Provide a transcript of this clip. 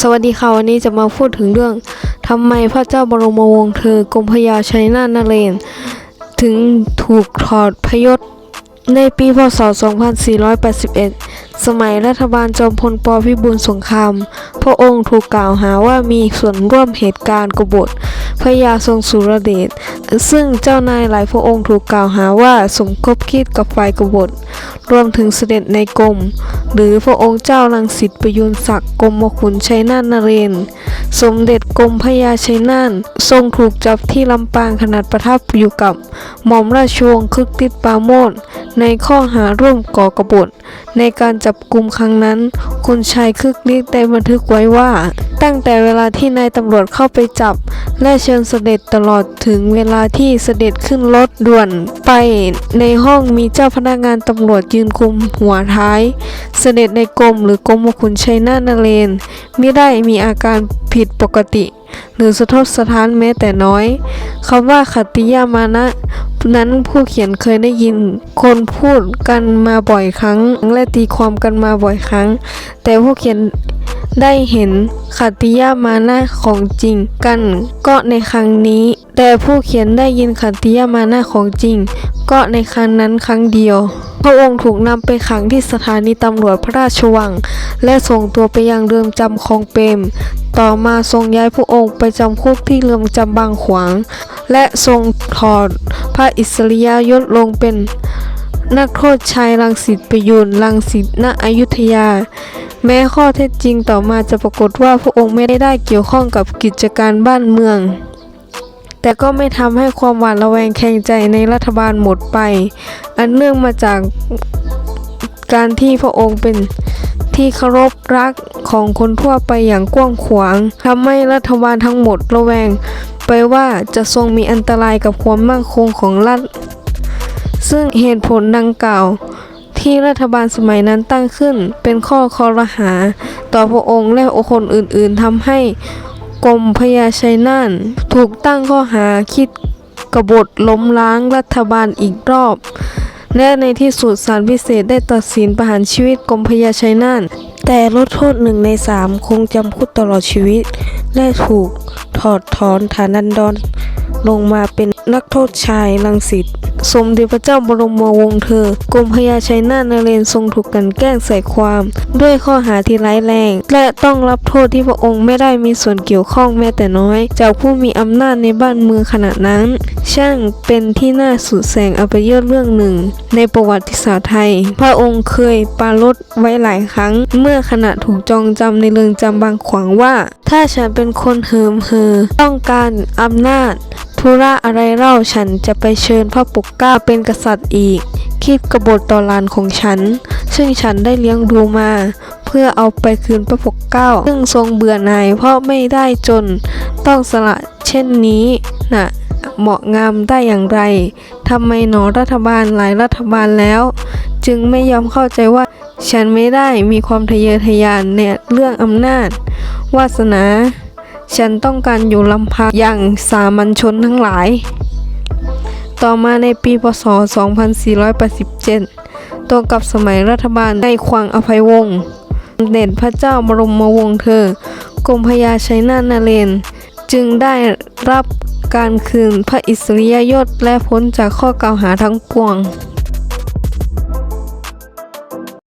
สวัสดีค่ะวันนี้จะมาพูดถึงเรื่องทำไมพระเจ้าบรมวงศ์เธอกรมพระยาชัยนาทนเรศวร์ถึงถูกถอดพยศในปีพศ 2481 สมัยรัฐบาลจอมพลปพิบูลสงคราม พระองค์ถูกกล่าวหาว่ามีส่วนร่วมเหตุการณ์กบฏพระยาทรงสุรเดช ซึ่งเจ้านายหลายพระองค์ถูกกล่าวหาว่าสมคบคิดกับฝ่ายกบฏ รวมถึงเสด็จในกรม หรือพระองค์เจ้าลังสิตประยุนศักดิ์กรมขุนชัยนาทนเรน สมเด็จกรมพระยาชัยนาท ทรงถูกจับที่ลำปางขนาดประทับอยู่กับหม่อมราชวงศ์คึกฤทธิ์ปาโมทในข้อหาร่วมก่อกบฏ ในการจับกลุ่มครั้งนั้น คุณชายคึกฤทธิ์ได้บันทึกไว้ว่า ตั้งแต่เวลาที่นายตำรวจเข้าไปจับ และเชิญเสด็จตลอดถึงเวลาที่เสด็จขึ้นรถด่วนไป ในห้องมีเจ้าพนักงานตำรวจยืนคุมหัวท้าย เสด็จในกรมหรือกรมขุนชัยนาทนเรนไม่ได้มีอาการผิดปกติ หรือสะทกสะท้านแม้แต่น้อยคำว่าขัตติยามานะ นั้นผู้เขียนเคยได้ยิน คนพูดกันมาบ่อยครั้ง และตีความกันมาบ่อยครั้ง แต่ผู้เขียนได้เห็นขัตติยามานะของจริงกันก็ในครั้งนี้ แต่ผู้เขียนได้ยินขัตติยามานะของจริง ก็ในครั้งนั้นครั้งเดียว พระองค์ถูกนำไปขังที่สถานีตำรวจพระราชวัง และส่งตัวไปยังเรือนจำคลองเปรม ต่อมาทรงย้ายพระองค์ไปจำคุกที่เรือนจำบางขวาง และทรงถอดพระอิสริยยศลงเป็นนักโทษชายรังสิตประยุนรังสิตณอยุธยา แม้ข้อเท็จจริงต่อมาจะปรากฏว่าพระองค์ไม่ได้เกี่ยวข้องกับกิจการบ้านเมือง แต่ก็ไม่ทำให้ความหวาดระแวงแคลงใจในรัฐบาลหมดไป อันเนื่องมาจากการที่พระองค์เป็น ที่เคารพรักของคนทั่วไปอย่างกว้างขวางทำให้รัฐบาลทั้งหมดระแวง ไปว่าจะทรงมีอันตรายกับความมั่นคงของรัฐ ซึ่งเหตุผลดังกล่าว ที่รัฐบาลสมัยนั้นตั้งขึ้นเป็นข้อคอรหา ต่อพระองค์และคนอื่นๆทำให้กรมพญาชัยนาทถูกตั้งข้อหาคิดกบฏล้มล้างรัฐบาลอีกรอบ และในที่สุดศาลพิเศษได้ตัดสินประหารชีวิตกรมพญาชัยนานแต่ลดโทษหนึ่งในสามคงจำคุกตลอดชีวิต และถูกถอดถอนฐานันดรลงมาเป็นนักโทษชายลังสิต สมเด็จพระเจ้าบรมวงศ์เธอ กรมพญาชัยนาทนเรนทรงถูกกันแกล้งใส่ความ ด้วยข้อหาที่ร้ายแรง และต้องรับโทษที่พระองค์ไม่ได้มีส่วนเกี่ยวข้องแม้แต่น้อย จากผู้มีอำนาจในบ้านเมืองขณะนั้น ช่างเป็นที่น่าสุดแสงอัปยศเรื่องหนึ่ง ในประวัติศาสตร์ไทย พระองค์เคยปรารลดไว้หลายครั้ง เมื่อขณะถูกจองจำในเรือนจำบางขวางว่า ถ้าฉันเป็นคนเหิมเฮอต้องการอำนาจ ธุระอะไรเล่าฉันจะไปเชิญพระปกเกล้าเป็นกษัตริย์อีก คิดกบฏต่อลานของฉัน ซึ่งฉันได้เลี้ยงดูมา เพื่อเอาไปคืนพระปกเกล้า ซึ่งทรงเบื่อหน่ายเพราะไม่ได้จน ต้องสละเช่นนี้น่ะเหมาะงามได้อย่างไรทำไมหนอรัฐบาลหลายรัฐบาลแล้ว จึงไม่ยอมเข้าใจว่า ฉันไม่ได้มีความทะเยอทะยานในเรื่องอำนาจ วาสนา ฉันต้องการอยู่ลำพังอย่างสามัญชนทั้งหลาย ต่อมาในปีพศ 2487 ตรงกับสมัยรัฐบาลในควางอภัยวงศ์เด็จพระเจ้าบรมวงศ์เธอกรมพญาชัยนาทนเรน จึงได้รับการคืนพระอิสริยยศและพ้นจากข้อกล่าวหาทั้งปวง